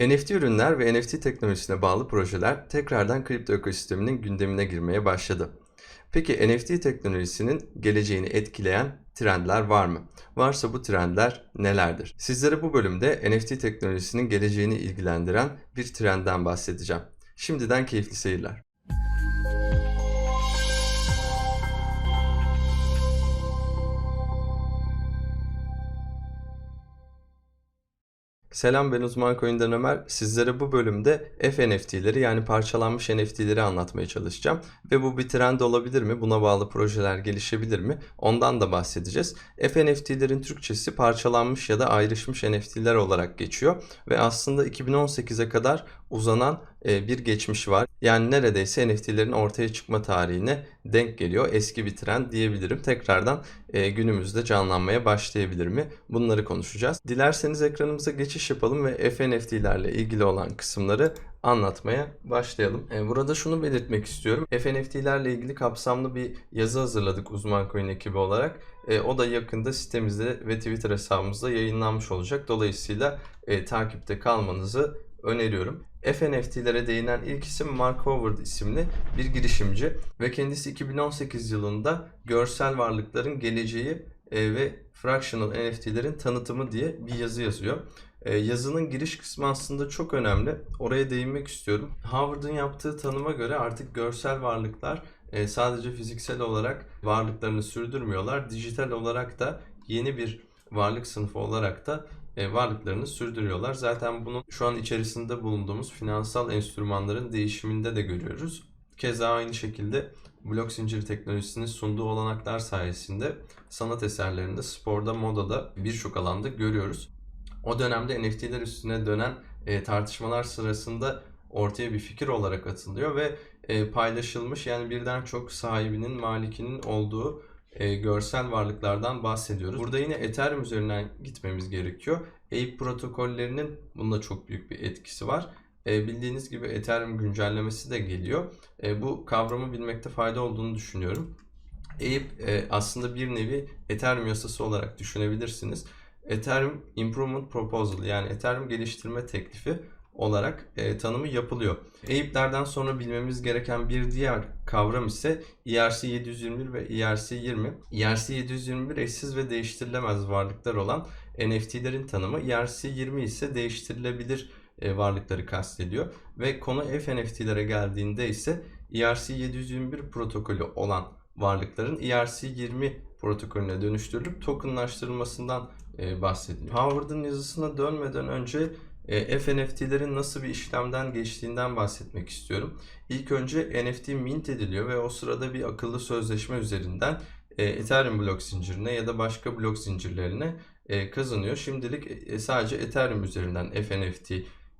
NFT ürünler ve NFT teknolojisine bağlı projeler tekrardan kripto ekosisteminin gündemine girmeye başladı. Peki NFT teknolojisinin geleceğini etkileyen trendler var mı? Varsa bu trendler nelerdir? Sizlere bu bölümde NFT teknolojisinin geleceğini ilgilendiren bir trendden bahsedeceğim. Şimdiden keyifli seyirler. Selam ben uzman coin'den Ömer. Sizlere bu bölümde FNFT'leri yani parçalanmış NFT'leri anlatmaya çalışacağım. Ve bu bir trend olabilir mi? Buna bağlı projeler gelişebilir mi? Ondan da bahsedeceğiz. FNFT'lerin Türkçesi parçalanmış ya da ayrışmış NFT'ler olarak geçiyor. Ve aslında 2018'e kadar uzanan bir geçmiş var. Yani neredeyse NFT'lerin ortaya çıkma tarihine denk geliyor. Eski bir trend diyebilirim. Tekrardan e, günümüzde canlanmaya başlayabilir mi? Bunları konuşacağız. Dilerseniz ekranımıza geçiş yapalım ve FNFT'lerle ilgili olan kısımları anlatmaya başlayalım. E, burada şunu belirtmek istiyorum. FNFT'lerle ilgili kapsamlı bir yazı hazırladık uzman coin ekibi olarak. E, o da yakında sitemizde ve Twitter hesabımızda yayınlanmış olacak. Dolayısıyla e, takipte kalmanızı öneriyorum. FNFT'lere değinen ilk isim Mark Howard isimli bir girişimci ve kendisi 2018 yılında görsel varlıkların geleceği e, ve fractional NFT'lerin tanıtımı diye bir yazı yazıyor. E, yazının giriş kısmı aslında çok önemli. Oraya değinmek istiyorum. Howard'ın yaptığı tanıma göre artık görsel varlıklar e, sadece fiziksel olarak varlıklarını sürdürmüyorlar. Dijital olarak da yeni bir varlık sınıfı olarak da varlıklarını sürdürüyorlar. Zaten bunu şu an içerisinde bulunduğumuz finansal enstrümanların değişiminde de görüyoruz. Keza aynı şekilde blok zinciri teknolojisinin sunduğu olanaklar sayesinde sanat eserlerinde, sporda, modada birçok alanda görüyoruz. O dönemde NFT'ler üstüne dönen e, tartışmalar sırasında ortaya bir fikir olarak atılıyor ve e, paylaşılmış yani birden çok sahibinin, malikinin olduğu e, görsel varlıklardan bahsediyoruz. Burada yine Ethereum üzerinden gitmemiz gerekiyor. APE protokollerinin bunda çok büyük bir etkisi var. E, bildiğiniz gibi Ethereum güncellemesi de geliyor. E, bu kavramı bilmekte fayda olduğunu düşünüyorum. APE e, aslında bir nevi Ethereum yasası olarak düşünebilirsiniz. Ethereum Improvement Proposal yani Ethereum geliştirme teklifi olarak e, tanımı yapılıyor. APE'lerden sonra bilmemiz gereken bir diğer kavram ise E ERC721 ve E ERC20. ERC721 eşsiz ve değiştirilemez varlıklar olan NFT'lerin tanımı. E ERC20 ise değiştirilebilir e, varlıkları kastediyor. Ve konu FNFT'lere geldiğinde ise E ERC721 protokolü olan varlıkların E ERC20 protokolüne dönüştürülüp tokenlaştırılmasından e, bahsediyor. Howard'ın yazısına dönmeden önce e, FNFT'lerin nasıl bir işlemden geçtiğinden bahsetmek istiyorum. İlk önce NFT mint ediliyor ve o sırada bir akıllı sözleşme üzerinden e, Ethereum blok zincirine ya da başka blok zincirlerine e, kazanıyor. Şimdilik e, sadece Ethereum üzerinden FNFT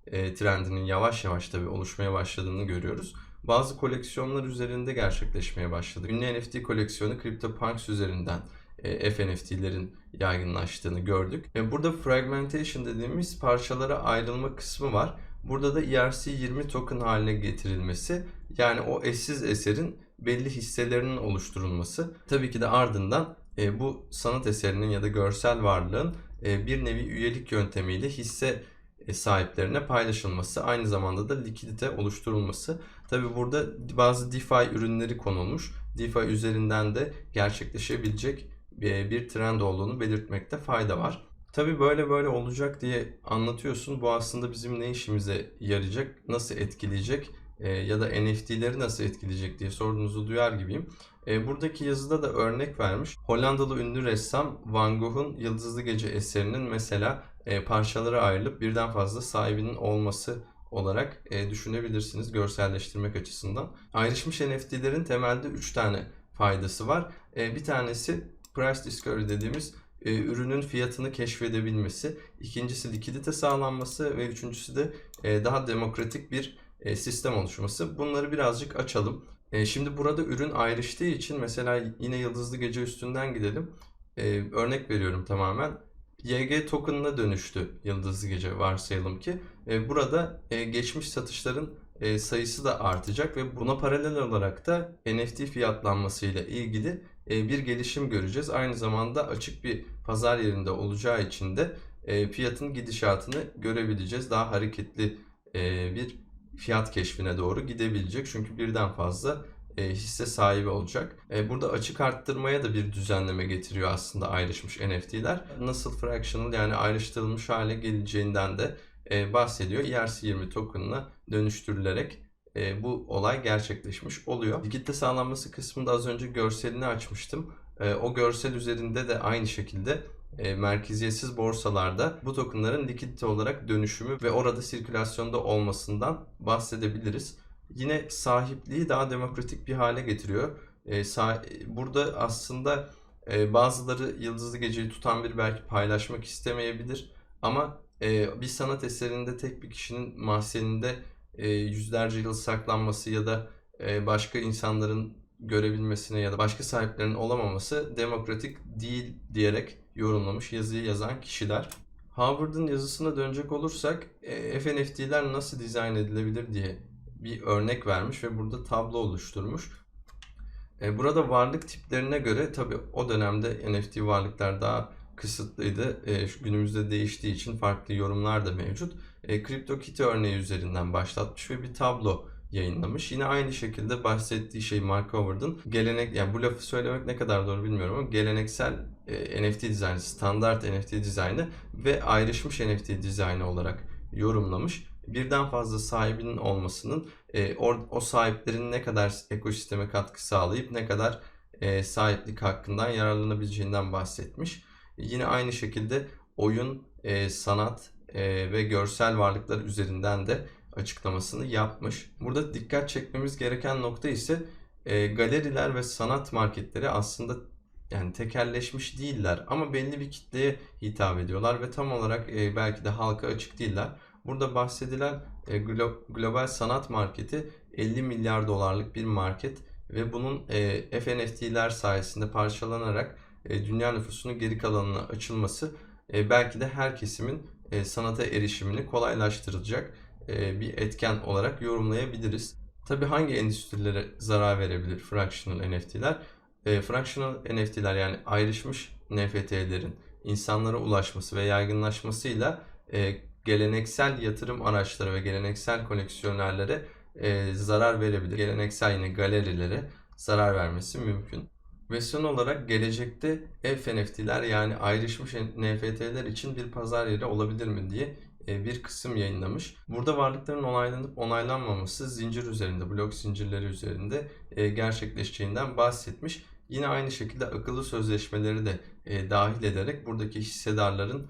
e, trendinin yavaş yavaş tabii oluşmaya başladığını görüyoruz. Bazı koleksiyonlar üzerinde gerçekleşmeye başladı. Ünlü NFT koleksiyonu CryptoPunks üzerinden FNFT'lerin yaygınlaştığını gördük. E, burada fragmentation dediğimiz parçalara ayrılma kısmı var. Burada da E ERC20 token haline getirilmesi yani o eşsiz eserin belli hisselerinin oluşturulması. Tabii ki de ardından e, bu sanat eserinin ya da görsel varlığın e, bir nevi üyelik yöntemiyle hisse e, sahiplerine paylaşılması, aynı zamanda da likidite oluşturulması. Tabii burada bazı DeFi ürünleri konulmuş. DeFi üzerinden de gerçekleşebilecek bir bir trend olduğunu belirtmekte fayda var. Tabii böyle böyle olacak diye anlatıyorsun. Bu aslında bizim ne işimize yarayacak, nasıl etkileyecek e, ya da NFT'leri nasıl etkileyecek diye sorunuzu duyar gibiyim. E, buradaki yazıda da örnek vermiş. Hollandalı ünlü ressam Van Gogh'un Yıldızlı Gece eserinin mesela e, parçalara ayrılıp birden fazla sahibinin olması olarak e, düşünebilirsiniz görselleştirmek açısından. Ayrışmış NFT'lerin temelde 3 tane faydası var. E, bir tanesi price discovery dediğimiz e, ürünün fiyatını keşfedebilmesi. İkincisi likidite sağlanması ve üçüncüsü de e, daha demokratik bir e, sistem oluşması. Bunları birazcık açalım. E, şimdi burada ürün ayrıştığı için mesela yine Yıldızlı Gece üstünden gidelim. E, örnek veriyorum tamamen. YG token'ına dönüştü Yıldızlı Gece varsayalım ki. E, burada e, geçmiş satışların e, sayısı da artacak ve buna paralel olarak da NFT fiyatlanmasıyla ilgili e, bir gelişim göreceğiz. Aynı zamanda açık bir pazar yerinde olacağı için de e, fiyatın gidişatını görebileceğiz. Daha hareketli e, bir fiyat keşfine doğru gidebilecek. Çünkü birden fazla e, hisse sahibi olacak. E, burada açık arttırmaya da bir düzenleme getiriyor aslında ayrışmış NFT'ler. Nasıl fractional yani ayrıştırılmış hale geleceğinden de e, bahsediyor. ERC20 token'ına dönüştürülerek e, bu olay gerçekleşmiş oluyor. Likitte sağlanması kısmında az önce görselini açmıştım. E, o görsel üzerinde de aynı şekilde merkeziyetsiz borsalarda bu tokenların likidite olarak dönüşümü ve orada sirkülasyonda olmasından bahsedebiliriz. Yine sahipliği daha demokratik bir hale getiriyor. Burada aslında bazıları Yıldızlı Gece'yi tutan bir belki paylaşmak istemeyebilir ama e, bir sanat eserinde tek bir kişinin mahzeninde e, yüzlerce yıl saklanması ya da e, başka insanların görebilmesine ya da başka sahiplerinin olamaması demokratik değil diyerek yorumlamış yazıyı yazan kişiler. Howard'ın yazısına dönecek olursak FNFT'ler nasıl dizayn edilebilir diye bir örnek vermiş ve burada tablo oluşturmuş. Burada varlık tiplerine göre tabi o dönemde NFT varlıklar daha kısıtlıydı. E, günümüzde değiştiği için farklı yorumlar da mevcut. E, CryptoKitty örneği üzerinden başlatmış ve bir tablo yayınlamış. Yine aynı şekilde bahsettiği şey Mark Howard'ın gelenek yani bu lafı söylemek ne kadar doğru bilmiyorum ama geleneksel e, NFT dizaynı, standart NFT dizaynı ve ayrışmış NFT dizaynı olarak yorumlamış. Birden fazla sahibinin olmasının e, or, o sahiplerin ne kadar ekosisteme katkı sağlayıp ne kadar e, sahiplik hakkından yararlanabileceğinden bahsetmiş. Yine aynı şekilde oyun, e, sanat e, ve görsel varlıklar üzerinden de açıklamasını yapmış. Burada dikkat çekmemiz gereken nokta ise e, galeriler ve sanat marketleri aslında yani tekelleşmiş değiller ama belli bir kitleye hitap ediyorlar ve tam olarak e, belki de halka açık değiller. Burada bahsedilen e, glo- global sanat marketi 50 milyar dolarlık bir market ve bunun e, FNFT'ler sayesinde parçalanarak e, dünya nüfusunun geri kalanına açılması e, belki de her kesimin e, sanata erişimini kolaylaştıracak bir etken olarak yorumlayabiliriz. Tabi hangi endüstrilere zarar verebilir fractional NFT'ler? Fractional NFT'ler yani ayrışmış NFT'lerin insanlara ulaşması ve yaygınlaşmasıyla geleneksel yatırım araçları ve geleneksel koleksiyonerlere zarar verebilir. Geleneksel yine galerilere zarar vermesi mümkün. Ve son olarak gelecekte FNFT'ler yani ayrışmış NFT'ler için bir pazar yeri olabilir mi diye e, bir kısım yayınlamış. Burada varlıkların onaylanıp onaylanmaması zincir üzerinde, blok zincirleri üzerinde e, gerçekleşeceğinden bahsetmiş. Yine aynı şekilde akıllı sözleşmeleri de e, dahil ederek buradaki hissedarların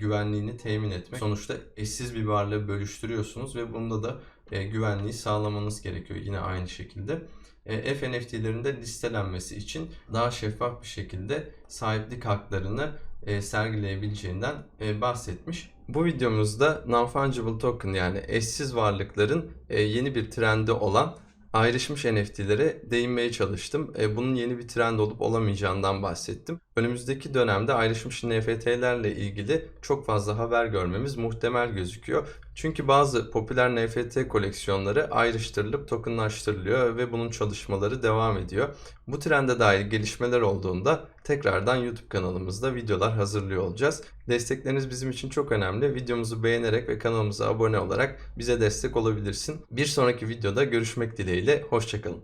güvenliğini temin etmek. Sonuçta eşsiz bir varlığı bölüştürüyorsunuz ve bunda da güvenliği sağlamanız gerekiyor yine aynı şekilde. FNFT'lerin de listelenmesi için daha şeffaf bir şekilde sahiplik haklarını sergileyebileceğinden bahsetmiş. Bu videomuzda non-fungible token yani eşsiz varlıkların yeni bir trendi olan ayrışmış NFT'lere değinmeye çalıştım. Bunun yeni bir trend olup olamayacağından bahsettim. Önümüzdeki dönemde ayrışmış NFT'lerle ilgili çok fazla haber görmemiz muhtemel gözüküyor. Çünkü bazı popüler NFT koleksiyonları ayrıştırılıp tokenlaştırılıyor ve bunun çalışmaları devam ediyor. Bu trende dair gelişmeler olduğunda tekrardan YouTube kanalımızda videolar hazırlıyor olacağız. Destekleriniz bizim için çok önemli. Videomuzu beğenerek ve kanalımıza abone olarak bize destek olabilirsin. Bir sonraki videoda görüşmek dileğiyle. Hoşçakalın.